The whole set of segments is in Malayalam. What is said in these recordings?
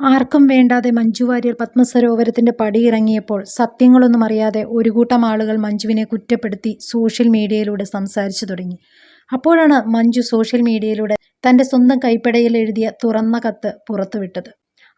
ആർക്കും വേണ്ടാതെ മഞ്ജു വാര്യർ പത്മസരോവരത്തിന്റെ പടിയിറങ്ങിയപ്പോൾ സത്യങ്ങളൊന്നും അറിയാതെ ഒരു കൂട്ടം ആളുകൾ മഞ്ജുവിനെ കുറ്റപ്പെടുത്തി സോഷ്യൽ മീഡിയയിലൂടെ സംസാരിച്ചു തുടങ്ങി. അപ്പോഴാണ് മഞ്ജു സോഷ്യൽ മീഡിയയിലൂടെ തന്റെ സ്വന്തം കൈപ്പടയിൽ എഴുതിയ തുറന്ന കത്ത് പുറത്തുവിട്ടത്.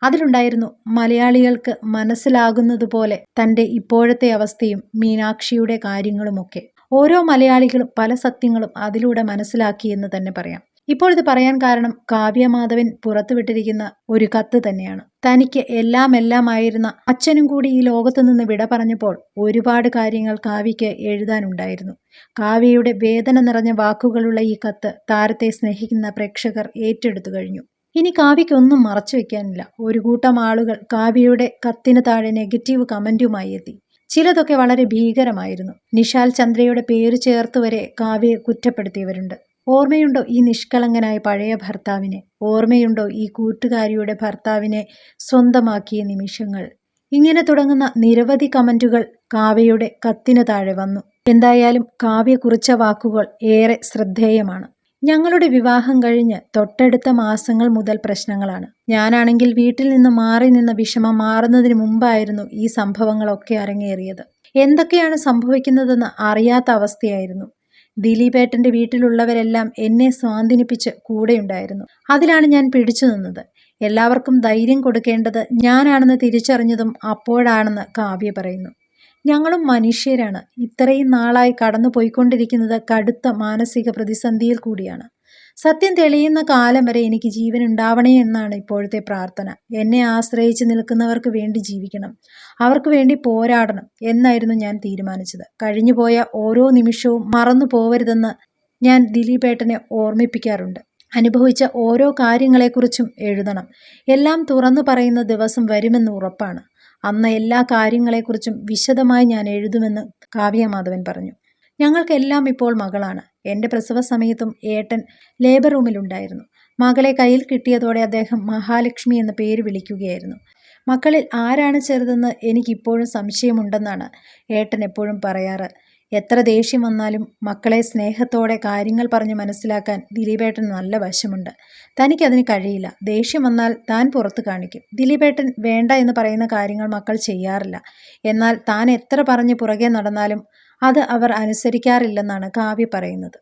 അതിലുണ്ടായിരുന്നു മലയാളികൾക്ക് മനസ്സിലാകുന്നതുപോലെ തന്റെ ഇപ്പോഴത്തെ അവസ്ഥയും മീനാക്ഷിയുടെ കാര്യങ്ങളുമൊക്കെ. ഓരോ മലയാളികളും പല സത്യങ്ങളും അതിലൂടെ മനസ്സിലാക്കിയെന്ന് തന്നെ പറയാം. ഇപ്പോൾ ഇത് പറയാൻ കാരണം കാവ്യ മാധവൻ പുറത്തുവിട്ടിരിക്കുന്ന ഒരു കത്ത് തന്നെയാണ്. തനിക്ക് എല്ലാം എല്ലാമായിരുന്ന അച്ഛനും കൂടി ഈ ലോകത്തുനിന്ന് വിട പറഞ്ഞപ്പോൾ ഒരുപാട് കാര്യങ്ങൾ കാവ്യയ്ക്ക് എഴുതാനുണ്ടായിരുന്നു. കാവ്യയുടെ വേദന നിറഞ്ഞ വാക്കുകളുള്ള ഈ കത്ത് താരത്തെ സ്നേഹിക്കുന്ന പ്രേക്ഷകർ ഏറ്റെടുത്തു കഴിഞ്ഞു. ഇനി കാവ്യയ്ക്കൊന്നും മറച്ചു മറച്ചുവെക്കാനില്ല. ഒരു കൂട്ടം ആളുകൾ കാവ്യയുടെ കത്തിന് താഴെ നെഗറ്റീവ് കമന്റുമായി എത്തി. ചിലതൊക്കെ വളരെ ഭീകരമായിരുന്നു. നിഷാൽ ചന്ദ്രയുടെ പേര് ചേർത്ത് വരെ കാവ്യയെ കുറ്റപ്പെടുത്തിയവരുണ്ട്. ഓർമ്മയുണ്ടോ ഈ നിഷ്കളങ്കനായ പഴയ ഭർത്താവിനെ? ഓർമ്മയുണ്ടോ ഈ കൂട്ടുകാരിയുടെ ഭർത്താവിനെ സ്വന്തമാക്കിയ നിമിഷങ്ങൾ? ഇങ്ങനെ തുടങ്ങുന്ന നിരവധി കമന്റുകൾ കാവ്യയുടെ കത്തിന് താഴെ വന്നു. എന്തായാലും കാവ്യ കുറിച്ച വാക്കുകൾ ഏറെ ശ്രദ്ധേയമാണ്. ഞങ്ങളുടെ വിവാഹം കഴിഞ്ഞ് തൊട്ടടുത്ത മാസങ്ങൾ മുതൽ പ്രശ്നങ്ങളാണ്. ഞാനാണെങ്കിൽ വീട്ടിൽ നിന്ന് മാറി നിന്ന വിഷമം മാറുന്നതിന് മുമ്പായിരുന്നു ഈ സംഭവങ്ങളൊക്കെ അരങ്ങേറിയത്. എന്തൊക്കെയാണ് സംഭവിക്കുന്നതെന്ന് അറിയാത്ത അവസ്ഥയായിരുന്നു. ദിലീപേട്ടന്റെ വീട്ടിലുള്ളവരെല്ലാം എന്നെ സ്വാധീനിപ്പിച്ച് കൂടെയുണ്ടായിരുന്നു. അതിലാണ് ഞാൻ പിടിച്ചു നിന്നത്. എല്ലാവർക്കും ധൈര്യം കൊടുക്കേണ്ടത് ഞാനാണെന്ന് തിരിച്ചറിഞ്ഞതും അപ്പോഴാണെന്ന് കാവ്യ പറയുന്നു. ഞങ്ങളും മനുഷ്യരാണ്. ഇത്രയും നാളായി കടന്നു പോയിക്കൊണ്ടിരിക്കുന്നത് കടുത്ത മാനസിക പ്രതിസന്ധിയിൽ കൂടിയാണ്. സത്യം തെളിയുന്ന കാലം വരെ എനിക്ക് ജീവൻ ഉണ്ടാവണേ എന്നാണ് ഇപ്പോഴത്തെ പ്രാർത്ഥന. എന്നെ ആശ്രയിച്ച് നിൽക്കുന്നവർക്ക് വേണ്ടി ജീവിക്കണം. അവർക്ക് വേണ്ടി പോരാടണം എന്നായിരുന്നു ഞാൻ തീരുമാനിച്ചത്. കഴിഞ്ഞുപോയ ഓരോ നിമിഷവും മറന്നു പോവരുതെന്ന് ഞാൻ ദിലീപേട്ടനെ ഓർമ്മിപ്പിക്കാറുണ്ട്. അനുഭവിച്ച ഓരോ കാര്യങ്ങളെക്കുറിച്ചും എഴുതണം. എല്ലാം തുറന്നു പറയുന്ന ദിവസം വരുമെന്ന് ഉറപ്പാണ്. അന്ന് എല്ലാ കാര്യങ്ങളെക്കുറിച്ചും വിശദമായി ഞാൻ എഴുതുമെന്ന് കാവ്യമാധവൻ പറഞ്ഞു. ഞങ്ങൾക്കെല്ലാം ഇപ്പോൾ മകളാണ്. എന്റെ പ്രസവസമയത്തും ഏട്ടൻ ലേബർ റൂമിലുണ്ടായിരുന്നു. മകളെ കയ്യിൽ കിട്ടിയതോടെ അദ്ദേഹം മഹാലക്ഷ്മി എന്ന പേര് വിളിക്കുകയായിരുന്നു. മക്കളിൽ ആരാണ് ചെറുതെന്ന് എനിക്കിപ്പോഴും സംശയമുണ്ടെന്നാണ് ഏട്ടൻ എപ്പോഴും പറയാറ്. എത്ര ദേഷ്യം വന്നാലും മക്കളെ സ്നേഹത്തോടെ കാര്യങ്ങൾ പറഞ്ഞ് മനസ്സിലാക്കാൻ ദിലീപേട്ടന് നല്ല വശമുണ്ട്. തനിക്കതിന് കഴിയില്ല. ദേഷ്യം വന്നാൽ താൻ പുറത്ത് കാണിക്കും. ദിലീപേട്ടൻ വേണ്ട എന്ന് പറയുന്ന കാര്യങ്ങൾ മക്കൾ ചെയ്യാറില്ല. എന്നാൽ താൻ എത്ര പറഞ്ഞ് പുറകെ നടന്നാലും അത് അവർ അനുസരിക്കാറില്ലെന്നാണ് കാവ്യ പറയുന്നത്.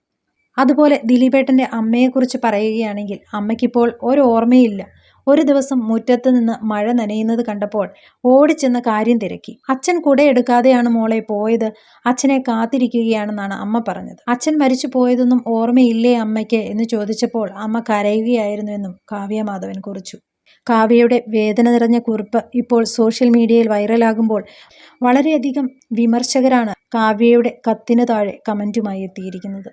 അതുപോലെ ദിലീപേട്ടന്റെ അമ്മയെക്കുറിച്ച് പറയുകയാണെങ്കിൽ അമ്മയ്ക്കിപ്പോൾ ഒരോർമ്മയില്ല. ഒരു ദിവസം മുറ്റത്ത് നിന്ന് മഴ നനയുന്നത് കണ്ടപ്പോൾ ഓടിച്ചെന്ന് കാര്യം തിരക്കി. അച്ഛൻ കുടയെടുക്കാതെയാണ് മോളെ പോയത്. അച്ഛനെ കാത്തിരിക്കുകയാണെന്നാണ് അമ്മ പറഞ്ഞത്. അച്ഛൻ മരിച്ചു പോയതൊന്നും ഓർമ്മയില്ലേ അമ്മയ്ക്ക് എന്ന് ചോദിച്ചപ്പോൾ അമ്മ കരയുകയായിരുന്നുവെന്നും കാവ്യ മാധവൻ കുറിച്ചു. കാവ്യയുടെ വേദന നിറഞ്ഞ കുറിപ്പ് ഇപ്പോൾ സോഷ്യൽ മീഡിയയിൽ വൈറലാകുമ്പോൾ വളരെയധികം വിമർശകരാണ് കാവ്യയുടെ കത്തിന് താഴെ കമന്റുമായി എത്തിയിരിക്കുന്നത്.